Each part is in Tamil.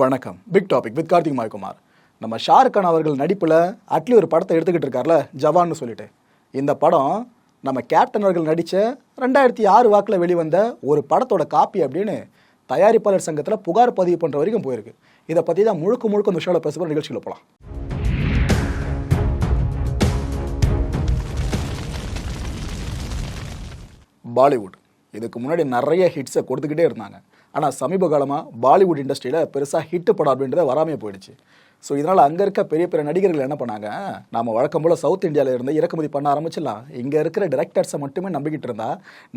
வணக்கம். பிக் டாபிக் வித் கார்த்திக் மாய்குமார் நம்ம ஷாருக் கான் அவர்கள் நடிப்பில் அட்லி ஒரு படத்தை எடுத்துக்கிட்டு இருக்கார்ல ஜவான்னு சொல்லிட்டு. இந்த படம் நம்ம கேப்டன் அவர்கள் நடித்த ரெண்டாயிரத்தி ஆறு வாக்கில் வெளிவந்த ஒரு படத்தோட காப்பி அப்படின்னு தயாரிப்பாளர் சங்கத்தில் புகார் பதிவு பண்ணுற வரைக்கும் போயிருக்கு. இதை பற்றி தான் முழுக்க முழுக்க இந்த ஷோவில் பேசுகிற நிகழ்ச்சியில் போகலாம் பாலிவுட். இதுக்கு முன்னாடி நிறைய ஹிட்ஸை கொடுத்துக்கிட்டே இருந்தாங்க. ஆனால் சமீப காலமாக பாலிவுட் இண்டஸ்ட்ரியில் பெருசாக ஹிட் படம் அப்படின்றத வராமே போயிடுச்சு. ஸோ இதனால் அங்கே இருக்க பெரிய பெரிய நடிகர்கள் என்ன பண்ணாங்க? நாம வழக்கம் போல் சவுத் இந்தியாவில் இருந்து இறக்குமதி பண்ண ஆரம்பிச்சிடலாம். இங்கே இருக்கிற டிரெக்டர்ஸை மட்டுமே நம்பிக்கிட்டு இருந்தா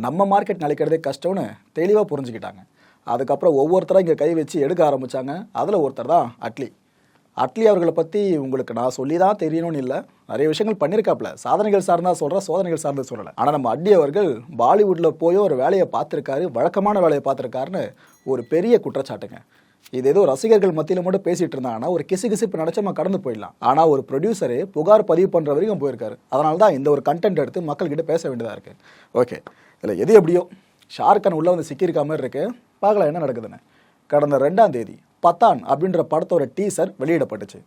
நம்ம மார்க்கெட் நிலைக்கிறதே கஷ்டம்னு தெளிவாக புரிஞ்சுக்கிட்டாங்க. அதுக்கப்புறம் ஒவ்வொருத்தராக இங்கே கை வச்சு எடுக்க ஆரம்பித்தாங்க அதில் ஒருத்தர் தான் அட்லி அட்லி அவர்களை பற்றி உங்களுக்கு நான் சொல்லி தான் தெரியணும்னு இல்லை. நிறைய விஷயங்கள் பண்ணியிருக்காப்ல சாதனைகள் சார்ந்தா சொல்கிறேன் சோதனைகள் சார்ந்து சொல்லலை. ஆனால் நம்ம அட்லி அவர்கள் பாலிவுட்டில் போய் ஒரு வேலையை பார்த்துருக்காரு வழக்கமான வேலையை பார்த்துருக்காருன்னு ஒரு பெரிய குற்றச்சாட்டுங்க. இது ஏதோ ரசிகர்கள் மத்தியில் மட்டும் பேசிட்டு இருந்தாங்கன்னா ஒரு கிசு கிசுப்பு நினச்சா நம்ம கடந்து போயிடலாம். ஆனால் ஒரு ப்ரொடியூசரு புகார் பதிவு பண்ணுற வரைக்கும் போயிருக்காரு. அதனால தான் இந்த ஒரு கண்டென்ட் எடுத்து மக்கள்கிட்ட பேச வேண்டியதாக இருக்குது ஓகே இதில் எது எப்படியோ ஷாருக்கான் உள்ளே வந்து சிக்கியிருக்க மாதிரி இருக்கு. பார்க்கலாம் என்ன நடக்குதுன்னு. கடந்த ரெண்டாம் தேதி பத்தான் அப்படின்ற படத்தோட டீசர் வெளியிடப்பட்டுச்சு.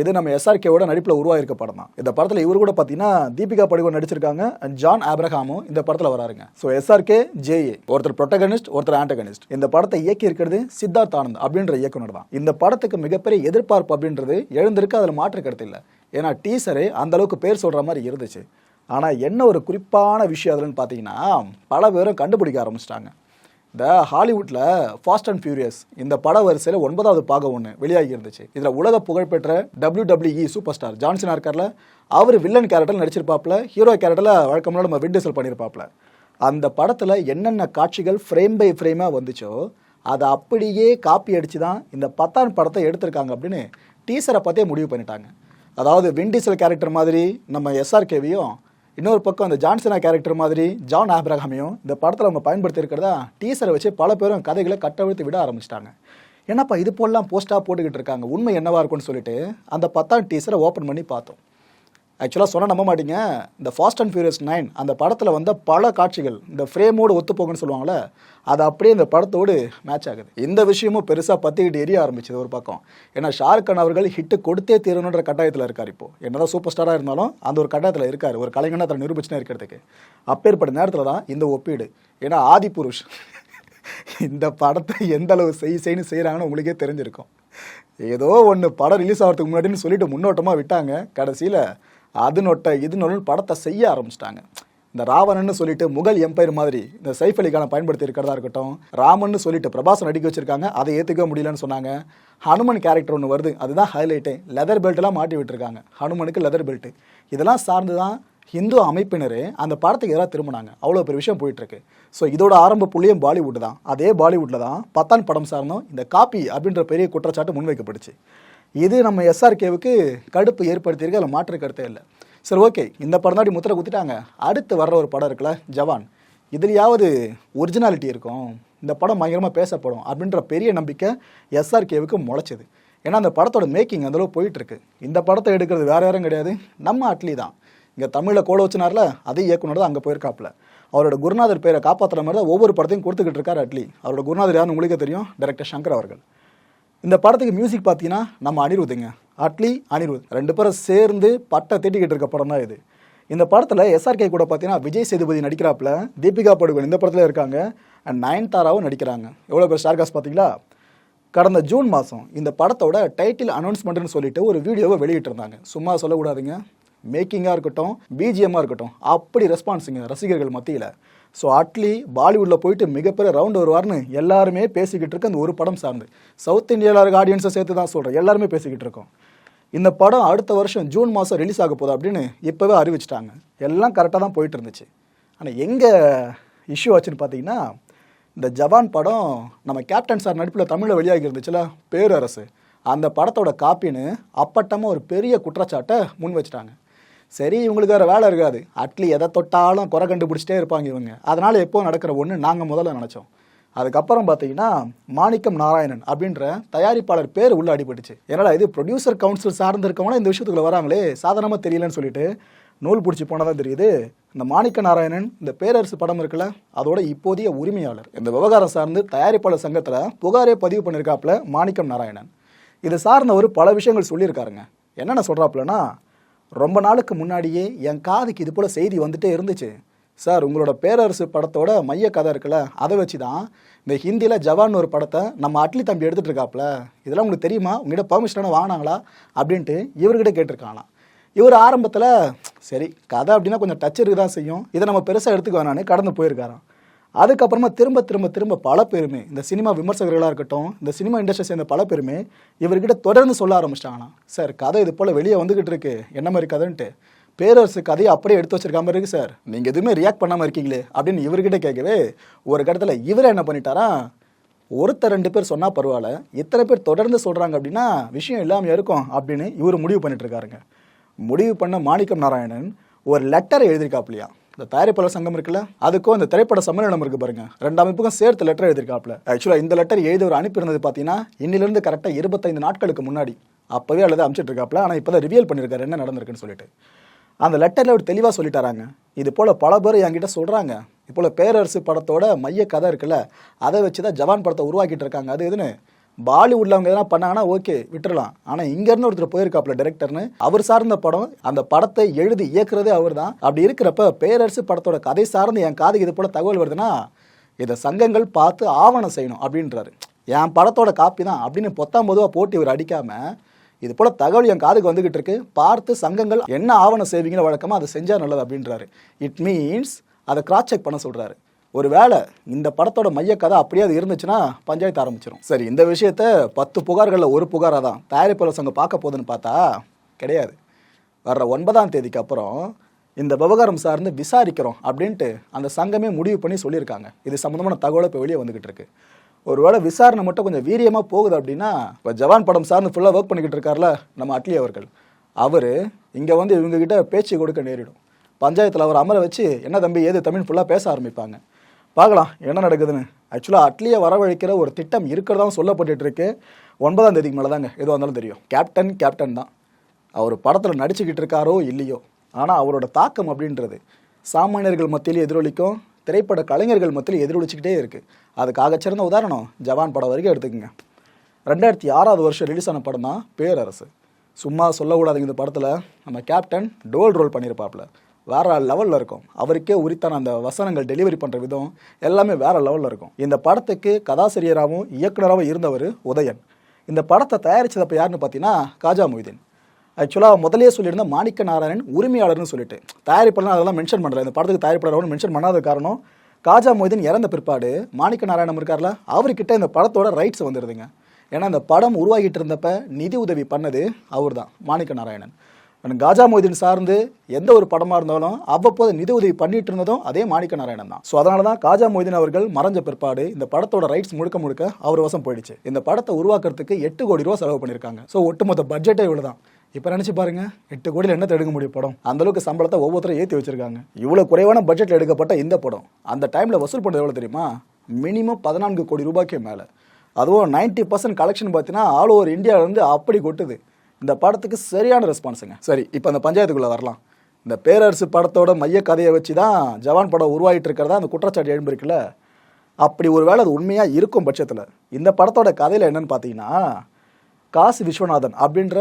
இது நம்ம எஸ்ஆர்கேவோட நடிப்பில் உருவாயிருக்க படம் தான். இந்த படத்தில் இவர் கூட பார்த்தீங்கன்னா தீபிகா படுகோன் நடிச்சிருக்காங்க. ஜான் ஆப்ரஹாமும் இந்த படத்தில் வராருங்க. ஸோ எஸ்ஆர்கே ஜேஏ ஒருத்தர் ப்ரொட்டகனிஸ்ட் ஒருத்தர் ஆண்டகனிஸ்ட் இந்த படத்தை இயக்கி இருக்கிறது சித்தார்த் ஆனந்த் அப்படின்ற இயக்குனர் தான். இந்த படத்துக்கு மிகப்பெரிய எதிர்பார்ப்பு அப்படின்றது எழுந்திருக்கு அதில் மாற்று கருத்து இல்லை. ஏன்னா டீசரே அந்த அளவுக்கு பேர் சொல்கிற மாதிரி இருந்துச்சு. ஆனால் என்ன ஒரு குறிப்பான விஷயம் அதுலன்னு பார்த்தீங்கன்னா பல பேரும் கண்டுபிடிக்க ஆரம்பிச்சிட்டாங்க. இந்த ஹாலிவுட்டில் ஃபாஸ்ட் அண்ட் ஃபியூரியஸ் இந்த பட வரிசையில் ஒன்பதாவது பாகம் ஒன்று வெளியாகி இருந்துச்சு. இதில் உலக புகழ்பெற்ற டபிள்யூ டபிள்யூஇ சூப்பர் ஸ்டார் ஜான்சனா இருக்கார்ல அவர் வில்லன் கேரக்டர் நடிச்சிருப்பாப்ல ஹீரோ கேரக்டரில் வழக்கமான நம்ம விண்டசல் பண்ணியிருப்பாப்ல அந்த படத்தில் என்னென்ன காட்சிகள் ஃப்ரேம் பை ஃப்ரேமாக வந்துச்சோ அதை அப்படியே காப்பி அடித்து தான் இந்த பத்தான் படத்தை எடுத்திருக்காங்க அப்படின்னு டீசரை பார்த்தே முடிவு பண்ணிட்டாங்க. அதாவது விண்டீசல் கேரக்டர் மாதிரி நம்ம எஸ்ஆர்கேவியும் இன்னொரு பக்கம் அந்த ஜான்சனா கேரக்டர் மாதிரி ஜான் ஆப்ரஹாமையும் இந்த படத்தில் அவங்க பயன்படுத்தியிருக்கிறதா டீசரை வச்சு பல பேரும் கதைகளை கட்டவிழ்த்து விட ஆரம்பிச்சிட்டாங்க. என்னப்பா இது போலலாம் போஸ்ட்டாக போட்டுக்கிட்டு இருக்காங்க? உண்மை என்னவாக இருக்கும்னு சொல்லிட்டு அந்த பத்தாம் டீசரை ஓப்பன் பண்ணி பார்த்தோம். ஆக்சுவலாக சொன்னால் நம்ப மாட்டீங்க. இந்த ஃபாஸ்ட் அண்ட் ஃபியூரியஸ் நைன் அந்த படத்தில் வந்த பல காட்சிகள் இந்த ஃப்ரேமோடு ஒத்து சொல்லுவாங்களே சொல்லுவாங்கள்ல அது அப்படியே இந்த படத்தோடு மேட்ச் ஆகுது. இந்த விஷயமும் பெருசாக பற்றிக்கிட்டு எரிய ஆரம்பிச்சது ஒரு பக்கம். ஏன்னா ஷாருக் கான் அவர்கள் ஹிட்டு கொடுத்தே தீரணுன்ற கட்டாயத்தில் இருக்கார் இப்போ. என்னதான் சூப்பர் ஸ்டாராக இருந்தாலும் அந்த ஒரு கட்டாயத்தில் இருக்கார். ஒரு கலைஞனா தன் நிரூபிச்சுனே இருக்கிறதுக்கு. அப்பேற்பட்ட நேரத்தில் தான் இந்த ஒப்பீடு. ஏன்னா ஆதி புருஷ் இந்த படத்தை எந்த அளவு செய் செய்யு செய்கிறாங்கன்னு உங்களுக்கே தெரிஞ்சிருக்கும். ஏதோ ஒன்று படம் ரிலீஸ் ஆகிறதுக்கு முன்னாடின்னு சொல்லிட்டு முன்னோட்டமாக விட்டாங்க. கடைசியில் அது நொட்டை இது நொல்லுன்னு படத்தை செய்ய ஆரம்பிச்சிட்டாங்க. இந்த ராவணன்னு சொல்லிட்டு முகல் எம்பையர் மாதிரி இந்த சைஃப் அலிகான பயன்படுத்தி இருக்கிறதா இருக்கட்டும் ராமன்னு சொல்லிட்டு பிரபாசன் நடிக்க வச்சிருக்காங்க அதை ஏற்றுக்க முடியலன்னு சொன்னாங்க. ஹனுமன் கேரக்டர் ஒன்று வருது அதுதான் ஹைலைட்டே லெதர் பெல்ட்லாம் மாட்டி விட்டுருக்காங்க ஹனுமனுக்கு லெதர் பெல்ட் இதெல்லாம் சார்ந்து தான் ஹிந்து அமைப்பினர் அந்த படத்துக்கு எதிராக திரும்பினாங்க. அவ்வளோ பெரிய விஷயம் போயிட்டுருக்கு. ஸோ இதோட ஆரம்ப புள்ளியும் பாலிவுட் தான். அதே பாலிவுட்டில் தான் பத்தான் படம் சார்ந்தும் இந்த காப்பி அப்படின்ற பெரிய குற்றச்சாட்டு முன்வைக்கப்பட்டுச்சு இது நம்ம எஸ்ஆர்கேவுக்கு கடுப்பு ஏற்படுத்தியிருக்கு அதில் மாற்று கருத்தே இல்லை. சரி ஓகே இந்த படம் தாடி முத்திரை குத்திட்டாங்க. அடுத்து வர்ற ஒரு படம் இருக்குல்ல ஜவான். இதுலையாவது ஒரிஜினாலிட்டி இருக்கும். இந்த படம் பயங்கரமாக பேசப்படும் அப்படின்ற பெரிய நம்பிக்கை எஸ்ஆர்கேவுக்கு முளைச்சது. ஏன்னா அந்த படத்தோட மேக்கிங் அந்தளவு போயிட்டுருக்கு. இந்த படத்தை எடுக்கிறது வேறு யாரும் கிடையாது. நம்ம அட்லி தான். இங்கே தமிழில் கோல வச்சினார்ல அதே இயக்குனர் தான் அங்கே போயிருக்காப்புல. அவரோட குருநாதர் பேரை காப்பாற்றுற மாதிரி தான் ஒவ்வொரு படத்தையும் கொடுத்துக்கிட்டு இருக்காரு அட்லி. அவரோட குருநாதர் யாருன்னு உங்களுக்கே தெரியும் டைரக்டர் சங்கர் அவர்கள். இந்த படத்துக்கு மியூசிக் பார்த்தீங்கன்னா நம்ம அனிருத்துங்க. அட்லி அனிருத். ரெண்டு பேரும் சேர்ந்து பட்டை தேட்டிக்கிட்டு இருக்க படம் தான் இது. இந்த படத்தில் எஸ்ஆர்கே கூட பார்த்தீங்கன்னா விஜய் சேதுபதி நடிக்கிறாப்புல. தீபிகா படுகோன் இந்த படத்தில் இருக்காங்க. அண்ட் நயன்தாராவும் நடிக்கிறாங்க. எவ்வளோ பேர் ஸ்டார்காஸ் பார்த்தீங்களா கடந்த ஜூன் மாதம் இந்த படத்தோட டைட்டில் அனௌன்ஸ்மெண்ட்னு சொல்லிட்டு ஒரு வீடியோவை வெளியிட்டிருந்தாங்க. சும்மா சொல்லக்கூடாதுங்க. மேக்கிங்காக இருக்கட்டும் பிஜிஎம்மாக இருக்கட்டும் அப்படி ரெஸ்பான்ஸுங்க ரசிகர்கள் மத்தியில். ஸோ அட்லி பாலிவுட்டில் போயிட்டு மிகப்பெரிய ரவுண்ட் வருவார்னு எல்லாருமே பேசிக்கிட்டு இருக்க அந்த ஒரு படம் சார்ந்து. சவுத் இந்தியாவில் இருக்க ஆடியன்ஸை சேர்த்து தான் சொல்கிறேன் எல்லாருமே பேசிக்கிட்டு இருக்கோம். இந்த படம் அடுத்த வருஷம் ஜூன் மாதம் ரிலீஸ் ஆக போகுது அப்படின்னு இப்போவே அறிவிச்சிட்டாங்க. எல்லாம் கரெக்டாக தான் போயிட்டு இருந்துச்சு. ஆனால் எங்கே இஷ்யூ ஆச்சுன்னு பார்த்தீங்கன்னா இந்த ஜவான் படம் நம்ம கேப்டன் சார் நடிப்பில் தமிழில் வெளியாகி இருந்துச்சுல பேரரசு. அந்த படத்தோட காப்பின்னு அப்பட்டமாக ஒரு பெரிய குற்றச்சாட்டை முன் வச்சுட்டாங்க. சரி இவங்களுக்கு வேறு வேலை இருக்காது. அட்லி எதை தொட்டாலும் குறை கண்டுபிடிச்சிட்டே இருப்பாங்க இவங்க. அதனால் எப்போ நடக்கிற ஒன்று நாங்கள் முதல்ல நினச்சோம். அதுக்கப்புறம் பார்த்தீங்கன்னா மாணிக்கம் நாராயணன் அப்படின்ற தயாரிப்பாளர் பேர் உள்ள அடிபட்டுச்சு. என்னடா இது ப்ரொடியூசர் கவுன்சில் சார்ந்து இந்த விஷயத்துக்குள்ள வராங்களே? சாதாரணமாக தெரியலன்னு சொல்லிட்டு நூல் பிடிச்சி போனதான் தெரியுது. இந்த மாணிக்க நாராயணன் இந்த பேரரசு படம் இருக்குல்ல அதோட இப்போதைய உரிமையாளர். இந்த விவகாரம் சார்ந்து தயாரிப்பாளர் சங்கத்தில் புகாரே பதிவு பண்ணியிருக்காப்புல மாணிக்கம் நாராயணன். இது சார்ந்தவர் பல விஷயங்கள் சொல்லியிருக்காருங்க. என்னென்ன சொல்கிறாப்புலன்னா ரொம்ப நாளுக்கு முன்னாடியே என் காதுக்கு இது போல் செய்தி வந்துட்டே இருந்துச்சு. சார் உங்களோட பேரரசு படத்தோட மைய கதை இருக்குல்ல அதை வச்சு தான் இந்த ஹிந்தியில் ஜவான் ஒரு படத்தை நம்ம அட்லி தம்பி எடுத்துகிட்டு இருக்காப்ல இதெல்லாம் உங்களுக்கு தெரியுமா? உங்ககிட்ட பர்மிஷனான வாங்கினாங்களா? அப்படின்ட்டு இவர்கிட்ட கேட்டிருக்காங்களாம். இவர் ஆரம்பத்தில் சரி கதை அப்படின்னா கொஞ்சம் டச் இருக்க தான் செய்யும். இதை நம்ம பெருசாக எடுத்துக்க வேணான்னு கடந்து போயிருக்காராம். அதுக்கப்புறமா திரும்ப திரும்ப திரும்ப பல பேருமே இந்த சினிமா விமர்சகர்களாக இருக்கட்டும் இந்த சினிமா இண்டஸ்ட்ரி சேர்ந்த பல பேருமே இவர்கிட்ட தொடர்ந்து சொல்ல ஆரம்பிச்சிட்டாங்கண்ணா. சார் கதை இது போல் வெளியே வந்துகிட்டு இருக்கு. என்ன மாதிரி கதைன்ட்டு? பேரரசு கதையை அப்படியே எடுத்து வச்சிருக்காம இருக்கு சார். நீங்கள் எதுவுமே ரியாக்ட் பண்ணாமல் இருக்கீங்களே? அப்படின்னு இவர்கிட்ட கேட்கவே ஒரு கட்டத்தில் இவரை என்ன பண்ணிட்டாரா ஒருத்தர் ரெண்டு பேர் சொன்னால் பரவாயில்ல இத்தனை பேர் தொடர்ந்து சொல்கிறாங்க அப்படின்னா விஷயம் இல்லாமல் இருக்கும் அப்படின்னு இவர் முடிவு பண்ணிட்டு இருக்காருங்க. முடிவு பண்ண மாணிக்கம் நாராயணன் ஒரு லெட்டரை எழுதியிருக்காப்லையா இந்த தயாரிப்பாளர் சங்கம் இருக்குல்ல அதுக்கும் இந்த திரைப்பட சம்மேளனம் இருக்கு பாருங்க. ரெண்டு அமைப்புக்கும் சேர்த்து லெட்டர் எழுதியிருக்காப்ல ஆக்சுவலாக இந்த லெட்டர் எழுதி ஒரு அனுப்பியிருந்தது பார்த்தீங்கன்னா இன்னிலிருந்து கரெக்டாக இருபத்தைந்து நாட்களுக்கு முன்னாடி அப்போவே அல்லது அனுப்பிச்சிட்டு இருக்காப்ல ஆனால் இப்போ தான் ரிவியல் பண்ணியிருக்காரு என்ன நடந்திருக்குன்னு சொல்லிட்டு. அந்த லெட்டரில் அவர் தெளிவாக சொல்லிட்டாராங்க. இது போல் பல பேர் என்கிட்ட சொல்கிறாங்க இது பேரரசு படத்தோட மைய கதை இருக்குல்ல அதை வச்சு தான் ஜவான் படத்தை உருவாக்கிட்டு இருக்காங்க. அது எதுன்னு? பாலிவுட்ல அவங்க எதனா பண்ணாங்கன்னா ஓகே விட்டுறலாம். ஆனால் இங்கேருந்து ஒருத்தர் போயிருக்காப்புல டேரக்டர்னு அவர் சார்ந்த படம் அந்த படத்தை எழுதி இயக்குறதே அவர் தான் அப்படி இருக்கிறப்ப பேரரசு படத்தோட கதை சார்ந்து என் காதுக்கு இது போல் தகவல் வருதுன்னா இதை சங்கங்கள் பார்த்து ஆவணம் செய்யணும் அப்படின்றாரு. என் படத்தோட காப்பி தான் அப்படின்னு பொத்தாம் பொதுவாக போட்டு இவர் அடிக்காமல் இது போல தகவல் என் காதுக்கு வந்துகிட்டு இருக்கு. பார்த்து சங்கங்கள் என்ன ஆவணம் செய்வீங்களோ வழக்கமாக அதை செஞ்சா நல்லது அப்படின்றாரு. இட் மீன்ஸ் அதை கிராஸ் செக் பண்ண ஒரு வேளை இந்த படத்தோட மைய கதை அப்படியே அது இருந்துச்சுன்னா பஞ்சாயத்து ஆரம்பிச்சிடும் சரி இந்த விஷயத்த பத்து புகார்களில் ஒரு புகாராக தான் தயாரிப்பாளர் சங்கம் பார்க்க போகுதுன்னு பார்த்தா கிடையாது. வர்ற ஒன்பதாம் தேதிக்கு அப்புறம் இந்த விவகாரம் சார்ந்து விசாரிக்கிறோம் அப்படின்ட்டு அந்த சங்கமே முடிவு பண்ணி சொல்லியிருக்காங்க. இது சம்மந்தமான தகவலை இப்போ வெளியே வந்துக்கிட்டு இருக்கு. ஒருவேளை விசாரணை மட்டும் கொஞ்சம் வீரியமாக போகுது அப்படின்னா இப்போ ஜவான் படம் சார்ந்து ஃபுல்லாக ஒர்க் பண்ணிக்கிட்டு இருக்கார்ல நம்ம அட்லி அவர்கள். அவர் இங்கே வந்து இவங்ககிட்ட பேச்சு கொடுக்க நேரிடும். பஞ்சாயத்தில் அவர் அமர வச்சு என்ன தம்பி ஏது தமிழ் ஃபுல்லாக பேச ஆரம்பிப்பாங்க? பார்க்கலாம் என்ன நடக்குதுன்னு. ஆக்சுவலாக அட்லியை வரவழைக்கிற ஒரு திட்டம் இருக்கிறதாவும் சொல்லப்பட்டு இருக்கு ஒன்பதாம் தேதிக்கு மேலே தாங்க எதுவாக இருந்தாலும் தெரியும். கேப்டன் கேப்டன் தான். அவர் படத்தில் நடிச்சுக்கிட்டு இருக்காரோ இல்லையோ. ஆனால் அவரோட தாக்கம் அப்படின்றது சாமானியர்கள் மத்தியில் எதிரொலிக்கும் திரைப்பட கலைஞர்கள் மத்தியில் எதிரொலிச்சிக்கிட்டே இருக்குது அதுக்காக சிறந்த உதாரணம் ஜவான் படம் வரைக்கும் எடுத்துக்கோங்க. ரெண்டாயிரத்தி ஆறாவது வருஷம் ரிலீஸ் ஆன படம் தான் பேரரசு. சும்மா சொல்லக்கூடாதுங்க இந்த படத்தில். நம்ம கேப்டன் டோல் ரோல் பண்ணியிருப்பாப்புல வேற லெவலில் இருக்கும். அவருக்கே உரித்தான அந்த வசனங்கள் டெலிவரி பண்ணுற விதம் எல்லாமே வேற லெவலில் இருக்கும். இந்த படத்துக்கு கதாசிரியராகவும் இயக்குனராகவும் இருந்தவர் உதயன். இந்த படத்தை தயாரிச்சதப்ப யாருன்னு பார்த்தீங்கன்னா காஜா மொய்தீன். ஆக்சுவலாக முதலே சொல்லியிருந்த மாணிக்க நாராயணன் உரிமையாளர்னு சொல்லிட்டு தயாரிப்பாளர் அதெல்லாம் மென்ஷன் பண்ணல. இந்த படத்துக்கு தயாரிப்பாளர் மென்ஷன் பண்ணாத காரணம் காஜா மொய்தீன் இறந்த பிற்பாடு மாணிக்க நாராயணன் இருக்கார்ல அவர்கிட்ட இந்த படத்தோட ரைட்ஸ் வந்துடுதுங்க ஏன்னா இந்த படம் உருவாகிட்டு இருந்தப்ப நிதி உதவி பண்ணது அவர் தான் மாணிக்க நாராயணன். ஆனால் காஜா மொய்தீன் சார்ந்து எந்த ஒரு படமாக இருந்தாலும் அவ்வப்போது நிதி உதவி பண்ணிட்டு இருந்ததும் அதே மாணிக்க நாராயணன் தான். ஸோ அதனால தான் காஜா மொய்தீன் அவர்கள் மறைஞ்ச பிற்பாடு இந்த படத்தோட ரைட்ஸ் முழுக்க முழுக்க அவர் வசம் போயிடுச்சு. இந்த படத்தை உருவாக்குறதுக்கு எட்டு கோடி ரூபா செலவு பண்ணியிருக்காங்க. ஸோ ஒட்டுமொத்த பட்ஜெட்டே இவ்வளோ தான் இப்போ நினச்சி பாருங்க எட்டு கோடியில் என்ன எடுக்க முடியும் படம்? அந்த அளவுக்கு சம்பளத்தை ஒவ்வொருத்தரும் ஏற்றி வச்சிருக்காங்க. இவ்வளோ குறைவான பட்ஜெட்டில் எடுக்கப்பட்ட இந்த படம் அந்த டைமில் வசூல் பண்ணது எவ்வளோ தெரியுமா? மினிமம் பதினான்கு கோடி ரூபாய்க்கு மேலே. அதுவும் 90% பர்சன்ட் கலெக்ஷன் பார்த்தீங்கன்னா ஆல் ஓவர் இந்தியாவிலேருந்து அப்படி கொட்டுது. இந்த படத்துக்கு சரியான ரெஸ்பான்ஸுங்க சரி இப்போ அந்த பஞ்சாயத்துக்குள்ளே வரலாம். இந்த பேரரசு படத்தோட மைய கதையை வச்சு தான் ஜவான் படம் உருவாகிட்டு இருக்கிறதா அந்த குற்றச்சாட்டு எழும்பிருக்குல்ல அப்படி ஒரு வேளை அது உண்மையாக இருக்கும் பட்சத்தில் இந்த படத்தோட கதையில் என்னன்னு பார்த்தீங்கன்னா காசி விஸ்வநாதன் அப்படின்ற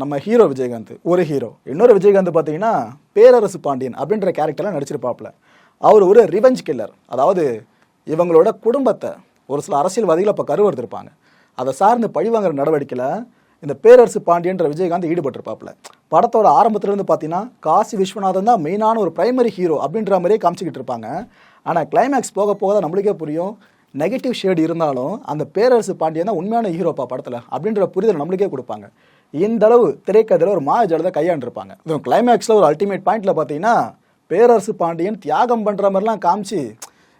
நம்ம ஹீரோ விஜயகாந்த் ஒரு ஹீரோ இன்னொரு விஜயகாந்த் பார்த்தீங்கன்னா பேரரசு பாண்டியன் அப்படின்ற கேரக்டரில் நடிச்சிருப்பாப்புல. அவர் ஒரு ரிவெஞ்ச் கில்லர் அதாவது இவங்களோட குடும்பத்தை ஒரு சில அரசியல்வாதிகள் அப்போ கருவறுத்திருப்பாங்க. அதை சார்ந்து பழிவாங்குற நடவடிக்கையில் இந்த பேரரசு பாண்டியன்ற விஜயகாந்த் ஈடுபட்டிருப்பாப்புல. படத்தோட ஆரம்பத்துலேருந்து பார்த்தீங்கன்னா காசி விஸ்வநாதன் தான் மெயினான ஒரு பிரைமரி ஹீரோ அப்படின்ற மாதிரியே காமிச்சிக்கிட்டு இருப்பாங்க. ஆனால் கிளைமேக்ஸ் போக போக தான் நம்மளுக்கே புரியும். நெகட்டிவ் ஷேடு இருந்தாலும் அந்த பேரரசு பாண்டியன் தான் உண்மையான ஹீரோப்பா படத்தில் அப்படின்ற புரிதல் நம்மளுக்கே கொடுப்பாங்க. இந்த அளவு திரைக்கதையில் ஒரு மாயஜாலத்தை கையாண்டிருப்பாங்க. இதுவும் கிளைமேக்ஸில் ஒரு அல்டிமேட் பாயிண்ட்ல பார்த்தீங்கன்னா பேரரசு பாண்டியன் தியாகம் பண்ணுற மாதிரிலாம் காமிச்சு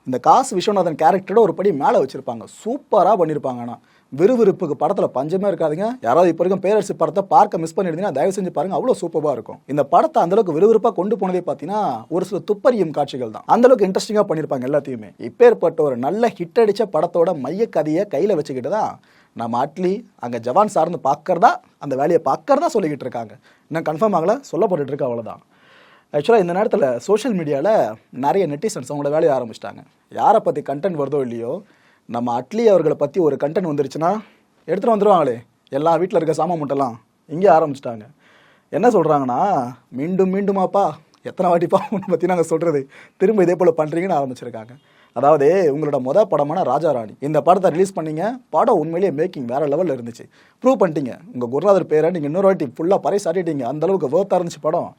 இந்த காசு விஸ்வநாதன் கேரக்டரோட ஒரு படி மேலே வச்சுருப்பாங்க. சூப்பராக பண்ணியிருப்பாங்க ஆனால் விறுவிறுப்புக்கு படத்தில் பஞ்சமே இருக்காதுங்க. யாராவது இப்போ வரைக்கும் பேரரசு படத்தை பார்க்க மிஸ் பண்ணியிருந்தீங்கன்னா தயவு செஞ்சு பாருங்க அவ்வளோ சூப்பராக இருக்கும். இந்த படத்தை அந்தளவுக்கு விறுவிறுப்பாக கொண்டு போனதே பார்த்தீங்கன்னா ஒரு சில துப்பறியும் காட்சிகள் தான். அந்தளவுக்கு இன்ட்ரெஸ்டிங்காக பண்ணியிருப்பாங்க எல்லாத்தையுமே. இப்பேற்பட்ட ஒரு நல்ல ஹிட் அடித்த படத்தோட மைய கதையை கையில் வச்சுக்கிட்டு தான் நம்ம அட்லி அங்கே ஜவான் சார்ந்து பார்க்கறதா அந்த வேலையை பார்க்கறதா சொல்லிக்கிட்டு இருக்காங்க. இன்னும் கன்ஃபார்ம் ஆகல சொல்லப்பட்டுட்டு இருக்கு அவ்வளோதான் ஆக்சுவலாக இந்த நேரத்தில் சோஷியல் மீடியாவில் நிறைய நெட்டிசன்ஸ் அவங்களோட வேலையை ஆரம்பிச்சிட்டாங்க. யாரை பற்றி கண்டென்ட் வருதோ இல்லையோ நம்ம அட்லி அவர்களை பற்றி ஒரு கண்டென்ட் வந்துருச்சுன்னா எடுத்துகிட்டு வந்துடுவாங்களே எல்லா வீட்டில் இருக்க சாமான் முட்டெல்லாம் இங்கே ஆரம்பிச்சிட்டாங்க. என்ன சொல்கிறாங்கன்னா மீண்டும் மீண்டுமாப்பா எத்தனை வாட்டிப்பா உன்னை பற்றி நாங்கள் சொல்கிறது திரும்ப இதே போல் பண்ணுறீங்கன்னு ஆரம்பிச்சிருக்காங்க. அதாவது உங்களோட மொதல் படமான ராஜா ராணி. இந்த படத்தை ரிலீஸ் பண்ணீங்க. படம் உண்மையிலேயே மேக்கிங் வேற லெவலில் இருந்துச்சு. ப்ரூவ் பண்ணிட்டீங்க. உங்கள் குருநாதர் பேரை நீங்கள் இன்னொரு வாட்டி ஃபுல்லாக பறைசாட்டிட்டீங்க அந்த அளவுக்கு வேர்த்தாக இருந்துச்சு படம்.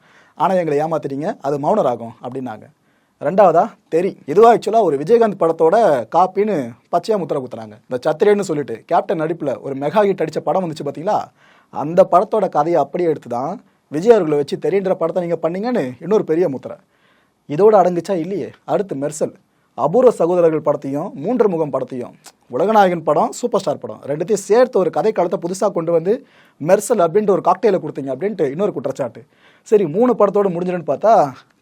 ஆனால் எங்களை ஏமாத்திட்டீங்க. அது மௌனராகும் அப்படின்னாங்க. ரெண்டாவதா? தெரி. இதுவா ஆக்சுவலாக ஒரு விஜயகாந்த் படத்தோட காப்பின்னு பச்சையா முத்திரை குத்துறாங்க. இந்த சத்திரேன்னு சொல்லிட்டு கேப்டன் நடிப்பில் ஒரு மெகா ஹிட் அடித்த படம் வந்துச்சு பார்த்தீங்களா அந்த படத்தோட கதையை அப்படியே எடுத்து தான் விஜய் அவர்களை வச்சு தெரியுன்ற படத்தை நீங்கள் பண்ணீங்கன்னு இன்னொரு பெரிய முத்திரை. இதோட அடங்குச்சா இல்லையே? அடுத்து மெர்சல். அபூர்வ சகோதரர்கள் படத்தையும் மூன்று முகம் படத்தையும். உலகநாயகன் படம் சூப்பர் ஸ்டார் படம். ரெண்டுத்தையும் சேர்த்து ஒரு கதை காலத்தை புதுசாக கொண்டு வந்து மெர்சல் அப்படின்ட்டு ஒரு காக்டெயிலை கொடுத்தீங்க அப்படின்ட்டு இன்னொரு குற்றச்சாட்டு. சரி மூணு படத்தோடு முடிஞ்சிடுன்னு பார்த்தா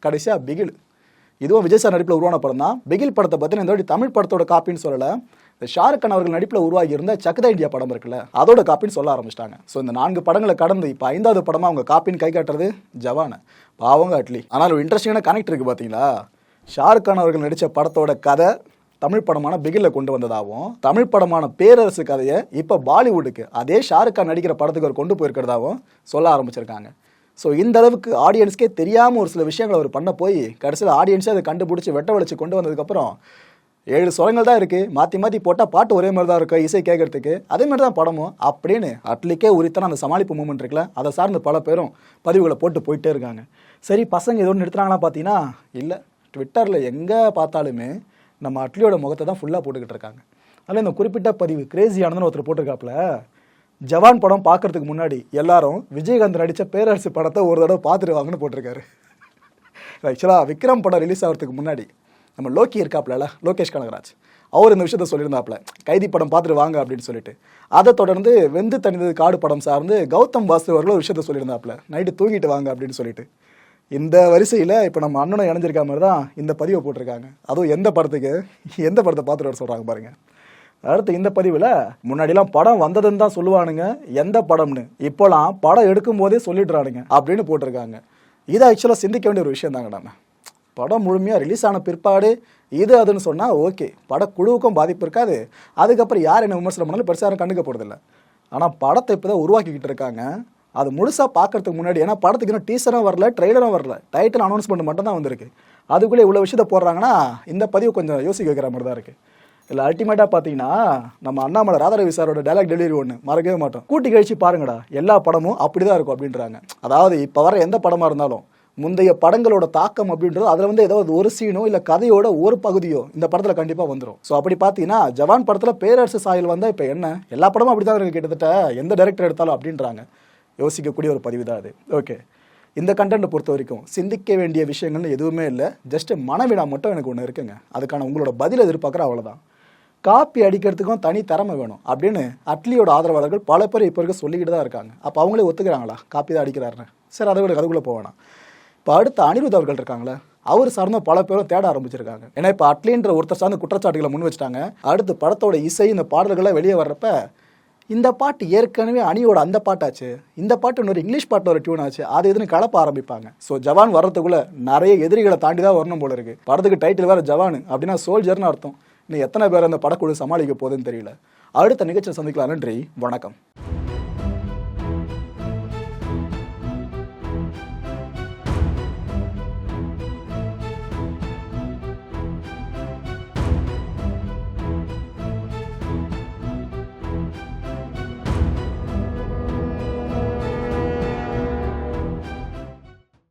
கடைசியாக பிகில். இதுவும் விஜய் சார் நடிப்பில் உருவான படம் தான் பிகில் படத்தை பற்றி இந்த வாட்டி தமிழ் படத்தோட காப்பின்னு சொல்லலை. இந்த ஷாருக் கான் அவர்கள் நடிப்பில் உருவாகி இருந்த சக்கதா இந்தியா படம் இருக்குல்ல அதோட காப்பின்னு சொல்ல ஆரம்பிச்சிட்டாங்க. ஸோ இந்த நான்கு படங்களை கடந்து இப்போ ஐந்தாவது படமாக அவங்க காப்பின்னு கை காட்டுறது? ஜவான. பாவங்க அட்லி. ஆனால் ஒரு இன்ட்ரெஸ்டிங்கான கனெக்ட் இருக்குது பார்த்தீங்களா ஷாருக் கான் அவர்கள் நடித்த படத்தோட கதை தமிழ் படமான பிகில்ல கொண்டு வந்ததாகவும் தமிழ் படமான பேரரசு கதையை இப்போ பாலிவுட்டுக்கு அதே ஷாருக் கான் நடிக்கிற படத்துக்கு அவர் கொண்டு போயிருக்கிறதாகவும் சொல்ல ஆரம்பிச்சிருக்காங்க. ஸோ இந்த அளவுக்கு ஆடியன்ஸ்க்கே தெரியாமல் ஒரு சில விஷயங்களை அவர் பண்ண போய் கடைசியில் ஆடியன்ஸே அதை கண்டுபிடிச்சி வெட்ட வளைச்சு கொண்டு வந்ததுக்கப்புறம் ஏழு சுரங்கள் தான் இருக்குது மாற்றி மாற்றி போட்டால் பாட்டு ஒரே மாதிரி தான் இருக்கும் இசை கேட்கறதுக்கு அதே மாதிரி தான் படமும். அப்படின்னு அட்லிக்கே உரித்தான அந்த சமாளிப்பு மூமெண்ட் இருக்குல்ல அதை சார்ந்து பல பேரும் பதிவுகளை போட்டு போயிட்டே இருக்காங்க. சரி பசங்க ஏதோ நிறுத்துறாங்களா பார்த்தீங்கன்னா இல்லை. ட்விட்டரில் எங்கே பார்த்தாலுமே நம்ம அட்லியோட முகத்தை தான் ஃபுல்லாக போட்டுக்கிட்டு இருக்காங்க. அதில் இந்த குறிப்பிட்ட பதிவு கிரேசியானதுன்னு ஒருத்தர் போட்டிருக்காப்புல ஜவான் படம் பார்க்கறதுக்கு முன்னாடி எல்லாரும் விஜயகாந்த் நடித்த பேரரசு படத்தை ஒரு தடவை பார்த்துருவாங்கன்னு போட்டிருக்காரு. ஆக்சுவலாக விக்ரம் படம் ரிலீஸ் ஆகிறதுக்கு முன்னாடி நம்ம லோக்கி இருக்காப்லல லோகேஷ் கனகராஜ். அவர் இந்த விஷயத்த சொல்லியிருந்தாப்ல கைதி படம் பார்த்துட்டு வாங்க அப்படின்னு சொல்லிட்டு. அதை தொடர்ந்து வெந்து தனிந்தது காடு படம் சார்ந்து கௌதம் வாசு அவர்கள் ஒரு விஷயத்த சொல்லியிருந்தாப்புல நைட்டு தூங்கிட்டு வாங்க அப்படின்னு சொல்லிட்டு. இந்த வரிசையில் இப்போ நம்ம அண்ணனும் இணைஞ்சிருக்க மாதிரி தான் இந்த பதிவை போட்டிருக்காங்க. அதுவும் எந்த படத்துக்கு எந்த படத்தை பார்த்துட்டு வர சொல்கிறாங்க பாருங்கள் அடுத்து இந்த பதிவில் முன்னாடிலாம் படம் வந்ததுன்னு தான் சொல்லுவானுங்க. எந்த படம்னு. இப்போலாம் படம் எடுக்கும் போதே சொல்லிடுறானுங்க அப்படின்னு போட்டிருக்காங்க. இதை ஆக்சுவலாக சிந்திக்க வேண்டிய ஒரு விஷயம் தாங்க நம்ம படம் முழுமையாக ரிலீஸ் ஆன பிற்பாடு இது அதுன்னு சொன்னால் ஓகே படக்குழுவுக்கும் பாதிப்பு இருக்காது. அதுக்கப்புறம் யார் என்ன விமர்சனம் பண்ணாலும் பெருசாக யாரும் கண்டுக்க போகிறதில்ல ஆனால் படத்தை இப்போ தான் உருவாக்கிக்கிட்டு இருக்காங்க. அது முழுசாக பார்க்கறதுக்கு முன்னாடி ஏன்னா படத்துக்கு இன்னும் டீசரும் வரல ட்ரெய்லரும் வரல. டைட்டில் அனௌன்ஸ்மெண்ட் மட்டும் தான் வந்திருக்கு. அதுக்குள்ளே இவ்வளோ விஷயத்த போடுறாங்கன்னா இந்த பதிவு கொஞ்சம் யோசிக்க வைக்கிற மாதிரி தான் இருக்குது இல்லை அல்டிமேட்டாக பார்த்தீங்கன்னா நம்ம அண்ணாமலை ராதாரவி சாரோட டைலாக் டெலிவரி ஒன்று மறக்கவே மாட்டோம். கூட்டி கழிச்சு பாருங்கடா எல்லா படமும் அப்படி தான் இருக்கும் அப்படின்றாங்க. அதாவது இப்போ வர எந்த படமாக இருந்தாலும் முந்தைய படங்களோட தாக்கம் அப்படின்றது அதில் வந்து ஏதாவது ஒரு சீனோ இல்லை கதையோட ஒரு பகுதியோ இந்த படத்தில் கண்டிப்பாக வந்துடும் ஸோ அப்படி பார்த்தீங்கன்னா ஜவான் படத்தில் பேரரசு சாயல் வந்தால் இப்போ என்ன? எல்லா படமும் அப்படி தான் இருக்கு கிட்டத்தட்ட. எந்த டைரக்டர் எடுத்தாலும் அப்படின்றாங்க. யோசிக்கக்கூடிய ஒரு பதிவு தான் அது. ஓகே இந்த கண்டென்ட்டை பொறுத்த வரைக்கும் சிந்திக்க வேண்டிய விஷயங்கள்னு எதுவுமே இல்லை. ஜஸ்ட் மனவிடா மட்டும் எனக்கு ஒன்று இருக்குங்க. அதுக்கான உங்களோட பதில் எதிர்பார்க்குற அவ்வளோதான் காப்பி அடிக்கிறதுக்கும் தனி திறமை வேணும் அப்படின்னு அட்லியோட ஆதரவாளர்கள் பல பேர் இப்போ இருக்க சொல்லிக்கிட்டு தான் இருக்காங்க. அப்போ அவங்களே ஒத்துக்கிறாங்களா? காப்பி தான் அடிக்கிறாருன்னு. சரி அதை விட அதுக்குள்ளே போவேணாம் இப்போ அடுத்த அனிருத் அவர்கள் இருக்காங்களே அவர் சார்ந்த பல பேரும் தேட ஆரம்பிச்சிருக்காங்க. ஏன்னா இப்போ அட்லின்ற ஒருத்தர் சார்ந்த குற்றச்சாட்டுகளை முன் வச்சுட்டாங்க. அடுத்து படத்தோட இசை இந்த பாடல்கள்லாம் வெளியே வர்றப்ப இந்த பாட்டு ஏற்கனவே அணியோட அந்த பாட்டாச்சு இந்த பாட்டு இன்னொரு இங்கிலீஷ் பாட்டு ஒரு டியூன் ஆச்சு அது எதுன்னு கலப்ப ஆரம்பிப்பாங்க. ஸோ ஜவான் வர்றதுக்குள்ள நிறைய எதிரிகளை தாண்டி தான் வரணும் போல இருக்கு. படத்துக்கு டைட்டில் வேற ஜவான் அப்படின்னா சோல்ஜர்னு அர்த்தம். இன்னும் எத்தனை பேர் அந்த படக்குழு சமாளிக்க போகுதுன்னு தெரியல. அடுத்த நிகழ்ச்சியை சந்திக்கலாம். நன்றி. வணக்கம்.